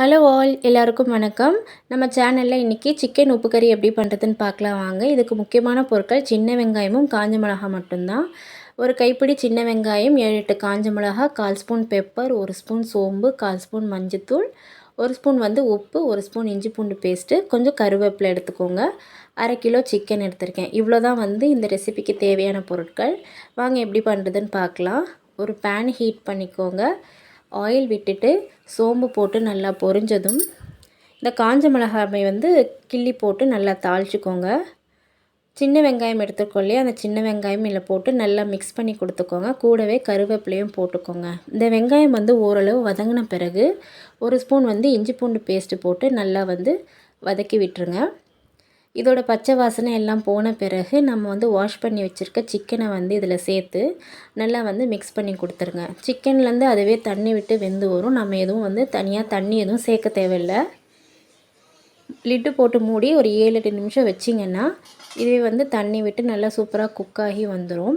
Hello all எல்லாருக்கும் வணக்கம். நம்ம சேனலில் இன்றைக்கி சிக்கன் உப்பு கறி எப்படி பண்ணுறதுன்னு பார்க்கலாம் வாங்க. இதுக்கு முக்கியமான பொருட்கள் சின்ன வெங்காயமும் காஞ்ச மிளகா மட்டும்தான். ஒரு கைப்பிடி சின்ன வெங்காயம் ஏழு எட்டு காஞ்ச மிளகா கால் ஸ்பூன் பெப்பர் ஒரு ஸ்பூன் சோம்பு கால் ஸ்பூன் மஞ்சத்தூள் ஒரு ஸ்பூன் வந்து உப்பு ஒரு ஸ்பூன் இஞ்சி பூண்டு பேஸ்ட்டு கொஞ்சம் கருவேப்பிலை எடுத்துக்கோங்க. அரை கிலோ சிக்கன் எடுத்திருக்கேன். இவ்வளோ தான் வந்து இந்த ரெசிபிக்கு தேவையான பொருட்கள். வாங்க எப்படி பண்ணுறதுன்னு பார்க்கலாம். ஒரு பேன் ஹீட் பண்ணிக்கோங்க. ஆயில் விட்டுட்டு சோம்பு போட்டு நல்லா பொரிஞ்சதும் இந்த காஞ்ச மிளகாய் வந்து கிள்ளி போட்டு நல்லா தாளிச்சிக்கோங்க. சின்ன வெங்காயம் எடுத்துக்கொள்ளே அந்த சின்ன வெங்காயம் இதில் போட்டு நல்லா மிக்ஸ் பண்ணி கொடுத்துக்கோங்க. கூடவே கருவேப்பிலையும் போட்டுக்கோங்க. இந்த வெங்காயம் வந்து ஓரளவு வதங்கின பிறகு ஒரு ஸ்பூன் வந்து இஞ்சி பூண்டு பேஸ்ட்டு போட்டு நல்லா வந்து வதக்கி விட்டுருங்க. இதோட பச்சை வாசனை எல்லாம் போன பிறகு நம்ம வந்து வாஷ் பண்ணி வச்சுருக்க சிக்கனை வந்து இதில் சேர்த்து நல்லா வந்து மிக்ஸ் பண்ணி கொடுத்துருங்க. சிக்கன்லேருந்து அதுவே தண்ணி விட்டு வெந்து வரும். நம்ம எதுவும் வந்து தனியாக தண்ணி எதுவும் சேர்க்க தேவையில்லை. லிட்டு போட்டு மூடி ஒரு ஏழு எட்டு நிமிஷம் வச்சிங்கன்னா இதுவே வந்து தண்ணி விட்டு நல்லா சூப்பராக குக்காகி வந்துடும்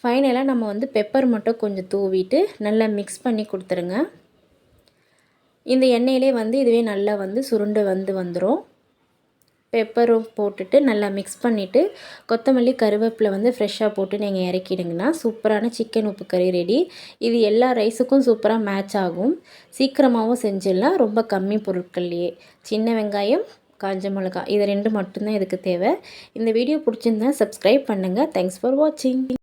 ஃபைனலாக நம்ம வந்து பெப்பர் மட்டும் கொஞ்சம் தூவிட்டு நல்லா மிக்ஸ் பண்ணி கொடுத்துருங்க. இந்த எண்ணெயிலே வந்து இதுவே நல்லா வந்து சுருண்டு வந்து வந்துடும் பெப்பரும் போட்டுட்டு நல்லா மிக்ஸ் பண்ணிவிட்டு கொத்தமல்லி கருவேப்பிலை வந்து ஃப்ரெஷ்ஷாக போட்டு நீங்கள் இறக்கிடுங்கன்னா சூப்பரான சிக்கன் உப்பு கறி ரெடி இது எல்லா ரைஸுக்கும் சூப்பராக மேட்ச் ஆகும். சீக்கிரமாகவும் செஞ்சிடலாம். ரொம்ப கம்மி பொருட்கள்லையே. சின்ன வெங்காயம் காஞ்ச மிளகா இது ரெண்டு மட்டும்தான் இதுக்கு தேவை. இந்த வீடியோ பிடிச்சிருந்தா சப்ஸ்கிரைப் பண்ணுங்கள் தேங்க்ஸ் ஃபார் வாட்சிங்